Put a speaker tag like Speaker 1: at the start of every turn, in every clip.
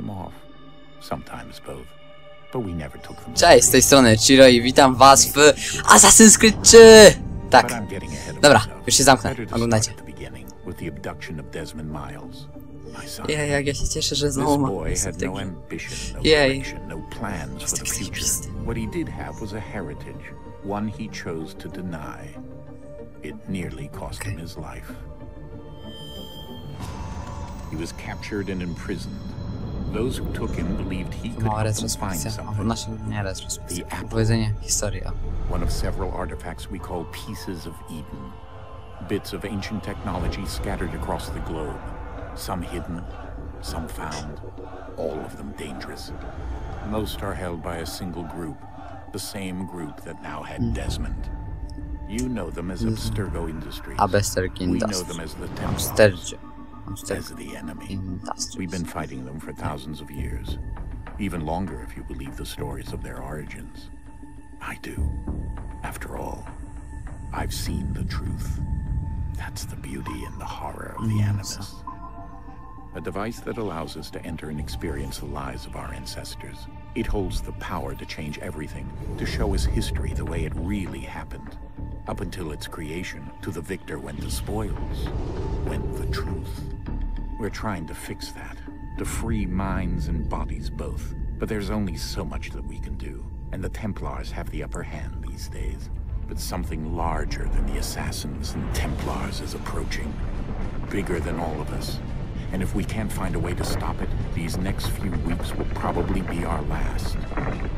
Speaker 1: them off. Sometimes both. But we never took them
Speaker 2: Cześć, z tej strony Ciro i witam was w Assassin's Creed 3! Tak. Dobra, już się zamknę. Oglądajcie. Ja, jak ja się cieszę, że znowu mam Jej.
Speaker 1: Jestem
Speaker 2: zajebisty.
Speaker 1: What he did have was a heritage, one he chose to deny. It nearly cost him his life. He was captured and imprisoned. Those who took him believed he could help them find something.
Speaker 2: znaczy, nie retrospekcja.
Speaker 1: The Apple.
Speaker 2: O.
Speaker 1: one of several artifacts we call pieces of Eden. Bits of ancient technology scattered across the globe. Some hidden, some found, all of them dangerous. Most are held by a single group, the same group that now had Desmond. You know them as Abstergo Industries. We know them as the Templars, As the enemy. We've been fighting them for thousands of years. Even longer if you believe the stories of their origins. I do. After all, I've seen the truth. That's the beauty and the horror of the mm, Animus. A device that allows us to enter and experience the lives of our ancestors. It holds the power to change everything, to show us history the way it really happened. Up until its creation, to the victor went the spoils, went the truth. We're trying to fix that, to free minds and bodies both. But there's only so much that we can do, and the Templars have the upper hand these days. But something larger than the Assassins and Templars is approaching, bigger than all of us. And if we can't find a way to stop it, these next few weeks will probably be our last.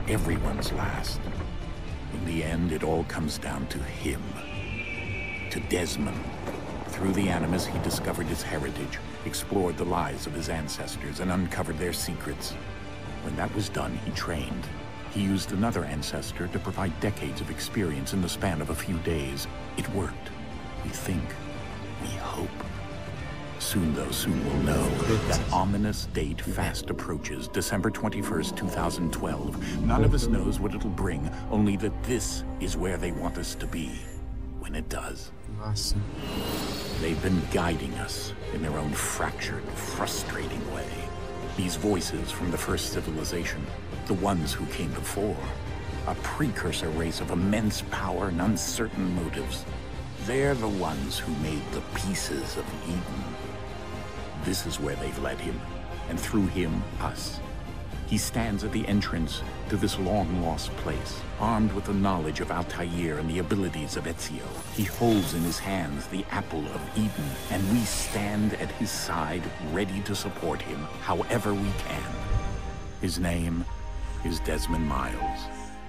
Speaker 1: Everyone's last. In the end, it all comes down to him. To Desmond. Through the Animus, he discovered his heritage, explored the lives of his ancestors, and uncovered their secrets. When that was done, he trained. He used another ancestor to provide decades of experience in the span of a few days. It worked. We think. We hope. Soon, though, soon we'll know that ominous date fast approaches, December 21st, 2012. None of us knows what it'll bring, only that this is where they want us to be when it does.
Speaker 2: Właśnie.
Speaker 1: They've been guiding us in their own fractured, frustrating way. These voices from the first civilization, the ones who came before, a precursor race of immense power and uncertain motives. They're the ones who made the pieces of Eden. This is where they've led him, and through him, us. He stands at the entrance to this long-lost place, armed with the knowledge of Altair and the abilities of Ezio. He holds in his hands the apple of Eden, and we stand at his side, ready to support him however we can. His name is Desmond Miles,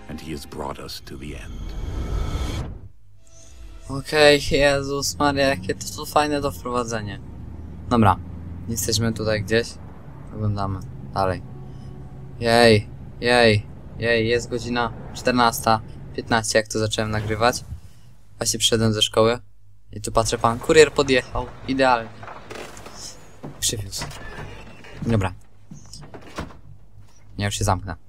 Speaker 1: and he has brought us to the end.
Speaker 2: Okej, Jezus Maria, jakie to tu fajne doprowadzenie. Dobra, jesteśmy tutaj gdzieś. Oglądamy. Dalej. Jej, jej, jej, jest godzina 14.15, jak to zacząłem nagrywać. Właśnie przyszedłem ze szkoły. I tu patrzę, pan kurier podjechał. Idealnie. Przywiózł. Dobra. Ja już się zamknę.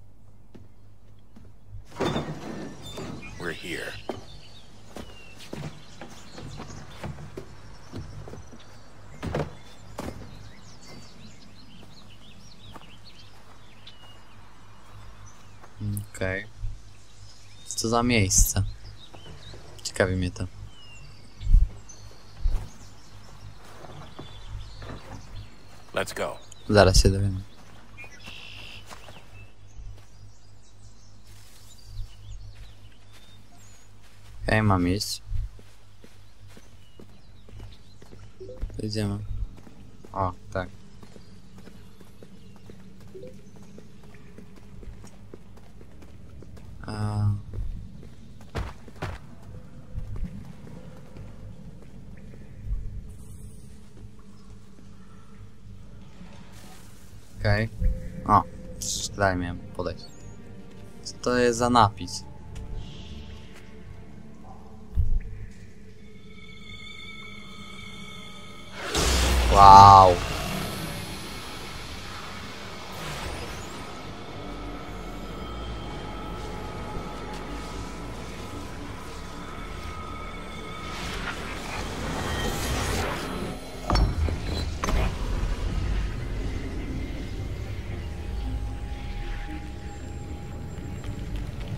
Speaker 2: To za miejsce? Ciekawi mnie to.
Speaker 1: Let's go.
Speaker 2: Zaraz się dowiemy. Okej, mam iść. Idziemy. O, tak. A... Okej. O, daj mi podejść. Co to jest za napis? Wow.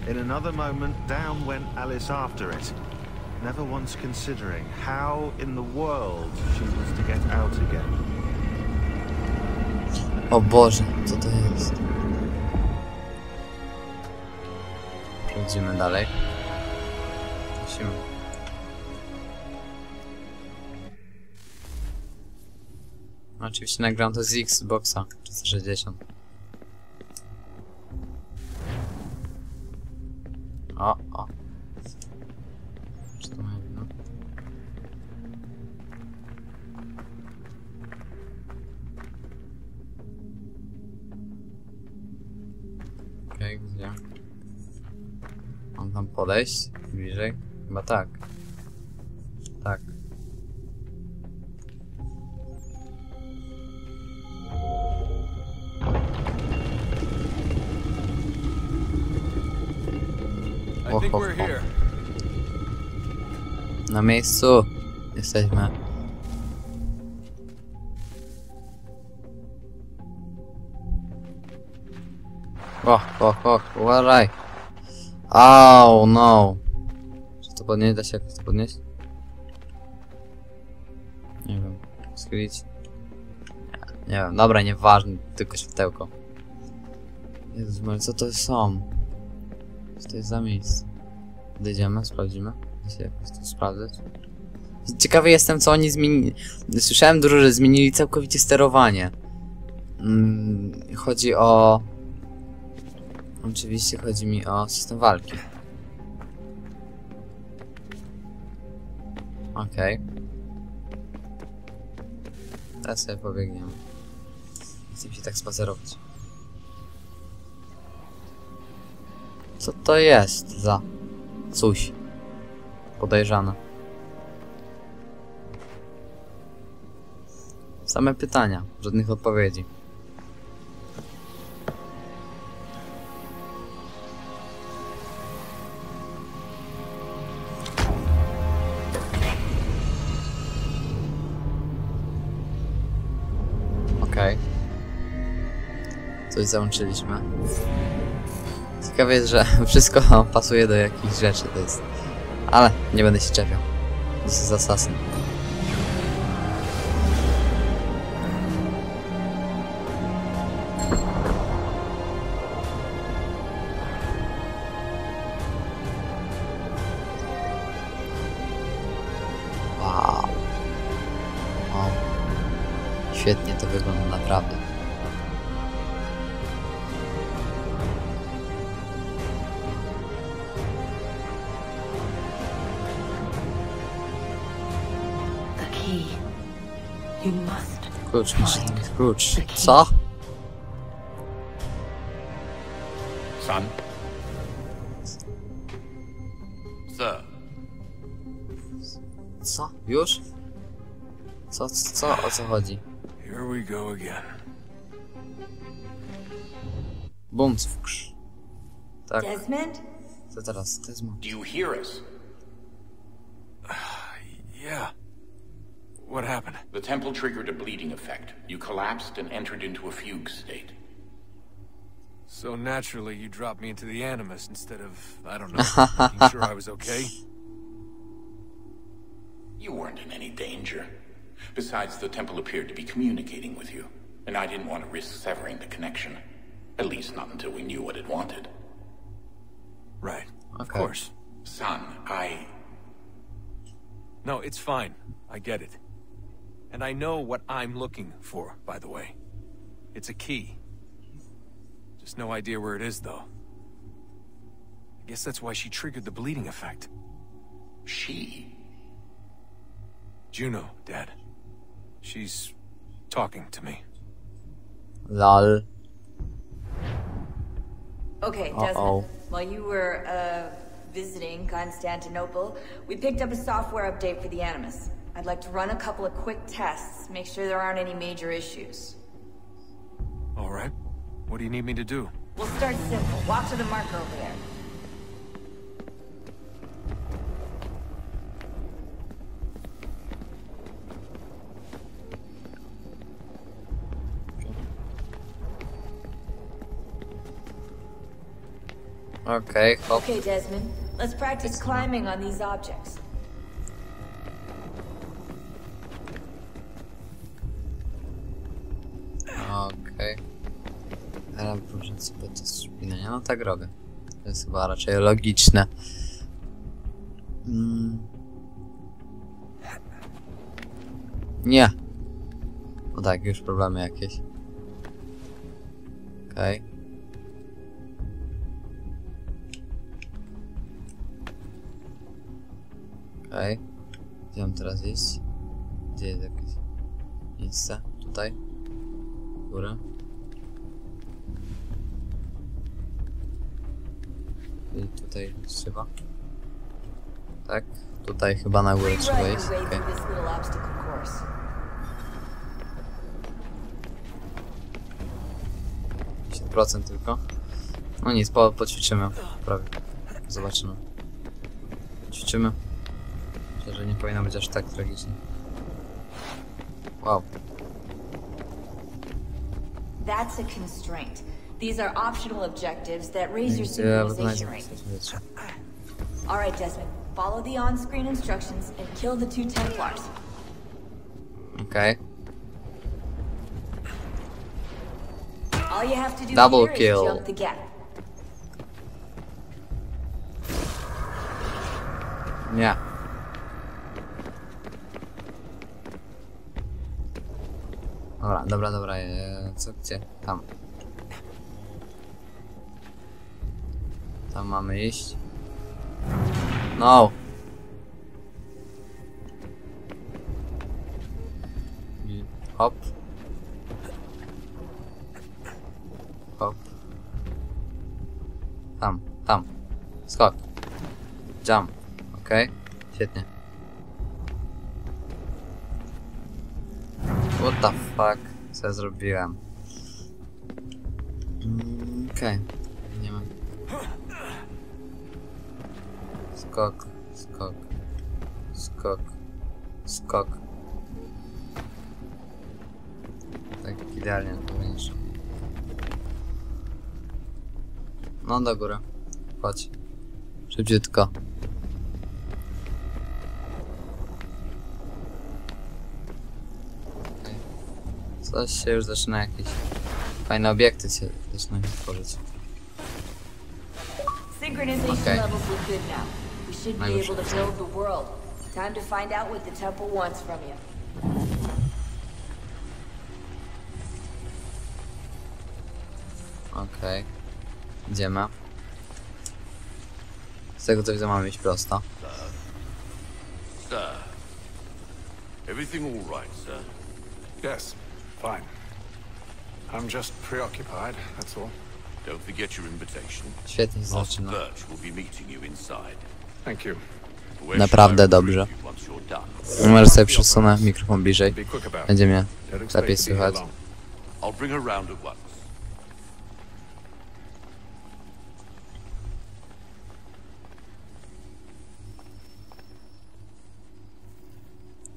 Speaker 3: In another moment, down went Alice after it, never once considering how in the world she was to get out again.
Speaker 2: O Boże, co to jest? Przechodzimy dalej. Musimy. No, Oczywiście nagram to z Xboxa 360. Lejś, bliżej. Chyba tak. Tak.
Speaker 4: Ho,
Speaker 2: ho,
Speaker 4: ho.
Speaker 2: Na miejscu jesteśmy. O, och, och, uważaj! Au, no. Czy to podnieść? Da się jakoś to podnieść? Nie wiem. Schylić? Nie, wiem, dobra, nieważne, tylko światełko. Jezus co to są? Co to jest za miejsce? Podejdziemy, sprawdzimy. Da się jakoś to sprawdzać. Ciekawy jestem, co oni zmienili. Słyszałem dużo, że zmienili całkowicie sterowanie. Mm, chodzi o... Oczywiście chodzi mi o system walki. Okej. Teraz sobie pobiegniemy. Chcę się tak spacerować. Co to jest za coś podejrzane? Same pytania, żadnych odpowiedzi. Coś załączyliśmy. Ciekawe jest, że wszystko pasuje do jakichś rzeczy, to jest... Ale nie będę się czepiał. This is assassin. Wow. Świetnie to wygląda naprawdę. Klucz, klucz. Co?
Speaker 1: Son? Sir.
Speaker 2: Co? Już? Co, co, o co chodzi?
Speaker 4: Here we go again.
Speaker 2: Bum, cwkrz. Tak,
Speaker 5: Desmond?
Speaker 2: co teraz? Mo-
Speaker 1: Do you hear us?
Speaker 4: What happened?
Speaker 1: The temple triggered a bleeding effect. You collapsed and entered into a fugue state.
Speaker 4: So naturally, you dropped me into the Animus instead of, I don't know, making sure I was okay?
Speaker 1: You weren't in any danger. Besides, the temple appeared to be communicating with you, and I didn't want to risk severing the connection. At least not until we knew what it wanted.
Speaker 4: Right. Of course.
Speaker 1: Son, I...
Speaker 4: No, it's fine. I get it. And I know what I'm looking for, by the way. It's a key. Just no idea where it is, though. I guess that's why she triggered the bleeding effect.
Speaker 1: She?
Speaker 4: Juno, Dad. She's talking to me.
Speaker 2: Lol.
Speaker 5: Okay,
Speaker 2: Uh-oh.
Speaker 5: Desmond. While you were, uh, visiting Constantinople, we picked up a software update for the Animus. I'd like to run a couple of quick tests, make sure there aren't any major issues.
Speaker 4: All right. What do you need me to do?
Speaker 5: We'll start simple. Walk to the marker over there.
Speaker 2: Okay. hop.
Speaker 5: Okay, Desmond. Let's practice climbing on these objects.
Speaker 2: Sobie to spinania. No tak robię. To jest chyba raczej logiczne. Mm. Nie. O tak, już problemy jakieś. Okej. Okej. Gdzie mam teraz iść? Gdzie jest jakieś miejsce? Tutaj? Górę? I tutaj trzeba. Tak? Tutaj chyba na górę trzeba iść.
Speaker 5: course.
Speaker 2: procent tylko. No nic, po, poćwiczymy. Prawie. Zobaczymy. Ćwiczymy. Myślę, że nie powinno być aż tak tragicznie. Wow.
Speaker 5: That's a constraint. These are optional objectives that raise your synchronization rate. All right, Desmond. Follow the on-screen instructions and kill the two Templars.
Speaker 2: Okay.
Speaker 5: All you have to do
Speaker 2: Double kill.
Speaker 5: is jump the gap.
Speaker 2: Nie. Dobra, dobra, dobra. Co, gdzie? Tam. Tam mamy iść. No! Hop. Hop. Tam, tam. Skok. Jump. Okej, świetnie. What the fuck? Co ja zrobiłem? Mm, Okej, nie Skok, skok, skok, skok. Tak idealnie to będzie. No do góry. Chodź. Szybciutko. Coś się już zaczyna jakieś fajne obiekty się zaczynają tworzyć.
Speaker 5: Synchronization
Speaker 2: Okay.
Speaker 5: levels look good now. We should be able to build the world. Time to find out what the temple wants from you.
Speaker 2: Okej. Idziemy. Z tego co widzę mamy iść prosto.
Speaker 6: Sir. Everything all right, sir?
Speaker 7: Yes, fine. I'm just preoccupied, that's all.
Speaker 6: Don't forget your invitation.
Speaker 2: Świetnie się
Speaker 6: Master. Birch will be meeting you inside.
Speaker 7: Thank you.
Speaker 6: Where
Speaker 2: Naprawdę dobrze. Może sobie przesunę mikrofon bliżej. Będzie mnie lepiej słychać.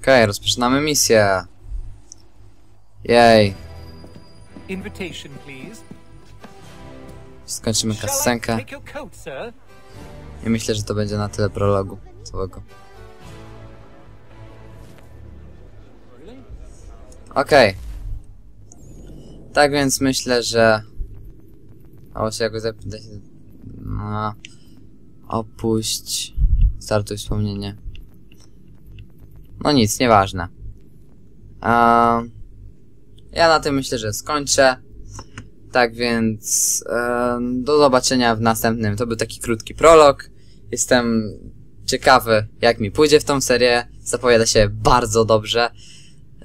Speaker 2: Okej, rozpoczynamy misję. Jej. Skończymy
Speaker 8: Shall
Speaker 2: I myślę, że to będzie na tyle prologu całego. Okej. Tak więc myślę, że... A właśnie jakoś zapytać... No... Opuść... Startuj wspomnienie. No nic, nieważne. A... Ja na tym myślę, że skończę. Tak więc e, do zobaczenia w następnym. To był taki krótki prolog. Jestem ciekawy, jak mi pójdzie w tą serię. Zapowiada się bardzo dobrze.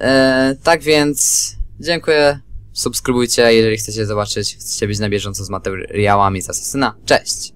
Speaker 2: E, tak więc dziękuję. Subskrybujcie, jeżeli chcecie zobaczyć, chcecie być na bieżąco z materiałami z Asesyna. Cześć!